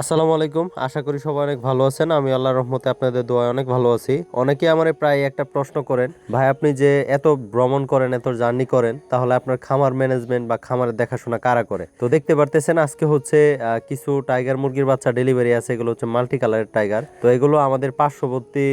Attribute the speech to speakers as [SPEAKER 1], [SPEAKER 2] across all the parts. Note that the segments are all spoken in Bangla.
[SPEAKER 1] আসসালামু আলাইকুম। আশা করি সবাই অনেক ভালো আছেন। আমি আল্লাহর রহমতে আপনাদের দোয়ায় অনেক ভালো আছি। অনেকে আমার প্রায় একটা প্রশ্ন করেন, ভাই, আপনি যে এত ভ্রমণ করেন, এত জার্নি করেন, তাহলে আপনার খামার ম্যানেজমেন্ট বা খামারের দেখাশোনা কারা করে? তো দেখতে পারতেছেন, আজকে হচ্ছে কিছু টাইগার মুরগির বাচ্চা ডেলিভারি আছে। এগুলো হচ্ছে মাল্টি কালারের টাইগার। তো এগুলো আমাদের পার্শ্ববর্তী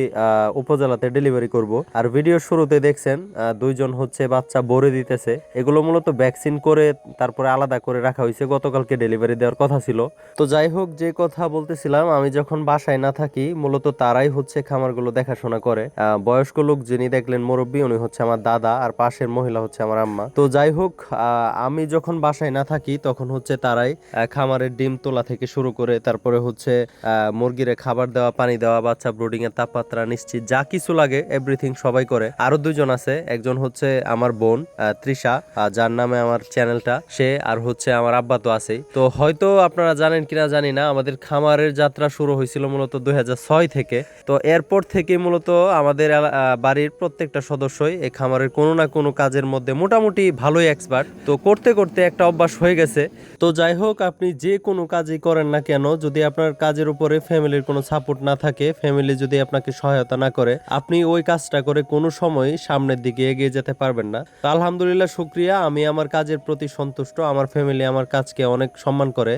[SPEAKER 1] উপজেলাতে ডেলিভারি করব। আর ভিডিও শুরুতে দেখছেন দুইজন হচ্ছে বাচ্চা ভরে দিতেছে। এগুলো মূলত ভ্যাকসিন করে, তারপরে আলাদা করে রাখা হয়েছে। গতকালকে ডেলিভারি দেওয়ার কথা ছিল। তো যাই হোক, যে কথা বলতেছিলাম, আমি যখন বাসায় না থাকি, মূলত তারাই হচ্ছে খামারগুলো দেখাশোনা করে। বয়স্ক লোক যিনি দেখলেন মুরব্বী, উনি হচ্ছে আমার দাদা আর পাশের মহিলা হচ্ছে আমার আম্মা। তো যাই হোক আমি যখন বাসায় না থাকি, তখন হচ্ছে তারাই খামারের ডিম তোলা থেকে শুরু করে, তারপরে হচ্ছে মুরগিরে খাবার দেওয়া, পানি দেওয়া, বাচ্চা ব্রুডিং এর তাপমাত্রা নিশ্চিত, যা কিছু লাগে এভরিথিং সবাই করে। আরও দুইজন আছে, একজন হচ্ছে আমার বোন তৃষা যার নামে আমার চ্যানেলটা সে আর হচ্ছে আমার আব্বা তো আছেই। তো হয়তো আপনারা জানেন কিনা জানি না আমাদের খামারের যাত্রা শুরু হয়েছিল মূলত দু হাজার ছয় থেকে। তো এরপর থেকে মূলত আমাদের বাড়ির প্রত্যেকটা সদস্যই এই খামারের কোনো না কোনো কাজের মধ্যে মোটামুটি ভালোই এক্সপার্ট তো করতে করতে একটা অভ্যাস হয়ে গেছে। তো যাই হোক, আপনি যে কোনো কাজই করেন না কেন, যদি আপনার কাজের উপরে ফ্যামিলির কোনো সাপোর্ট না থাকে ফ্যামিলি যদি আপনাকে সহায়তা না করে, আপনি ওই কাজটা করে কোনো সময় সামনের দিকে এগিয়ে যেতে পারবেন না। তো আলহামদুলিল্লাহ, শুক্রিয়া। আমি আমার কাজের প্রতি সন্তুষ্ট। আমার ফ্যামিলি আমার কাজকে অনেক সম্মান করে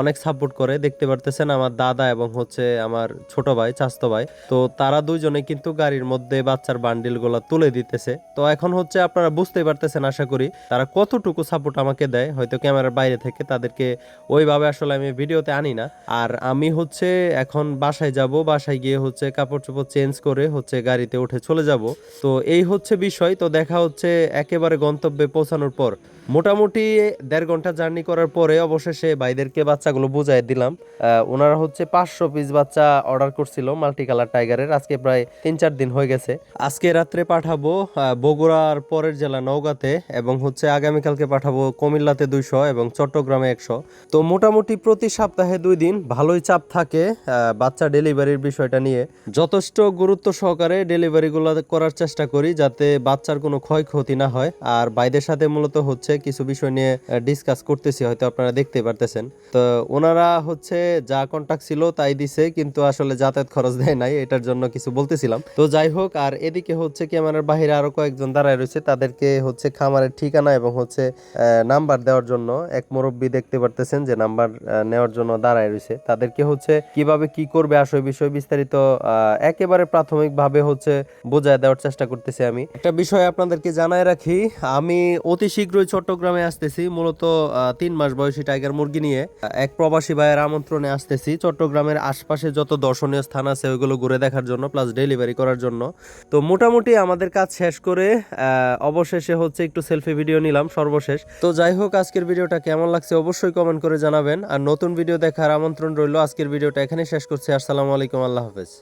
[SPEAKER 1] অনেক সাপোর্ট করে। দেখতে পারতেছেন আমার দাদা এবং হচ্ছে আমার ছোট ভাই চাস্তো ভাই। তো তারা দুইজনে কিন্তু গাড়ির মধ্যে বাচ্চার বান্ডিলগুলা তুলে দিতেছে। তো এখন হচ্ছে আপনারা বুঝতেই পারতেছেন, আশা করি তারা কতটুকু সাপোর্ট আমাকে দেয়। হয়তো ক্যামেরার বাইরে থেকে তাদেরকে ওইভাবে আসলে আমি ভিডিওতে আনি না। আর আমি হচ্ছে এখন বাসায় যাব, বাসায় গিয়ে হচ্ছে কাপড় চোপড় চেঞ্জ করে হচ্ছে গাড়িতে উঠে চলে যাব। তো এই হচ্ছে বিষয়। তো দেখা হচ্ছে একেবারে গন্তব্যে পৌঁছানোর পর। মোটামুটি দেড় ঘণ্টা জার্নি করার পরে অবশেষে ভাইদেরকে বাচ্চাগুলো বুঝাই দিলাম। ওনারা হচ্ছে পাঁচশো পিস বাচ্চা অর্ডার করছিল মাল্টি কালার টাইগারের আজকে প্রায় তিন চার দিন হয়ে গেছে। আজকে রাত্রে পাঠাবো বগুড়ার পরের জেলা নওগাঁতে এবং হচ্ছে আগামীকালকে পাঠাবো কুমিল্লাতে দুইশো এবং চট্টগ্রামে একশো। তো মোটামুটি প্রতি সপ্তাহে দুই দিন ভালোই চাপ থাকে বাচ্চা ডেলিভারির বিষয়টা নিয়ে। যথেষ্ট গুরুত্ব সহকারে ডেলিভারিগুলো করার চেষ্টা করি যাতে বাচ্চার কোনো ক্ষয়ক্ষতি না হয়। আর বাইদের সাথে মূলত হচ্ছে কিছু বিষয় নিয়ে ডিসকাস করতেছি, হয়তো আপনারা দেখতে পারতেছেন। তো ওনারা হচ্ছে যা কন্টাক্ট ছিল তাই দিছে, কিন্তু আসলে যাতায়াত খরচ দেয় নাই, এটার জন্য কিছু বলতেছিলাম। তো যাই হোক, আর এদিকে হচ্ছে ক্যামেরার বাইরে আরও কয়েকজন দাঁড়ায় রয়েছে, তাদেরকে হচ্ছে খামারের ঠিকানা এবং হচ্ছে নাম্বার দেওয়ার জন্য এক মুরব্বী দেখতে পারতেছেন যে নাম্বার নেওয়ার জন্য দাঁড়ায় রয়েছে। তাদেরকে হচ্ছে কীভাবে কি করবে আসলে বিষয় বিস্তারিত একেবারে প্রাথমিকভাবে হচ্ছে বোঝায় দেওয়ার চেষ্টা করতেছি আমি। একটা বিষয় আপনাদেরকে জানায় রাখি, আমি অতি শীঘ্রই চট্টগ্রামে আসতেছি, মূলত তিন মাস বয়সী টাইগার মুরগি নিয়ে। এক প্রবাসী ভাইয়ের আমন্ত্রণে আসতেছি, চট্টগ্রামের আশপাশে যত দর্শনীয় স্থান আছে, ওইগুলো ঘুরে দেখার জন্য প্লাস ডেলিভারি করার জন্য। তো মোটামুটি আমাদের কাজ শেষ করে অবশেষে হচ্ছে একটু সেলফি ভিডিও নিলাম, সর্বশেষ। তো যাই হোক, আজকের ভিডিওটা কেমন লাগছে অবশ্যই কমেন্ট করে জানাবেন। আর নতুন ভিডিও দেখার আমন্ত্রণ রইল, আজকের ভিডিওটা এখানে শেষ করছি। আসসালামু আলাইকুম, আল্লাহ হাফেজ।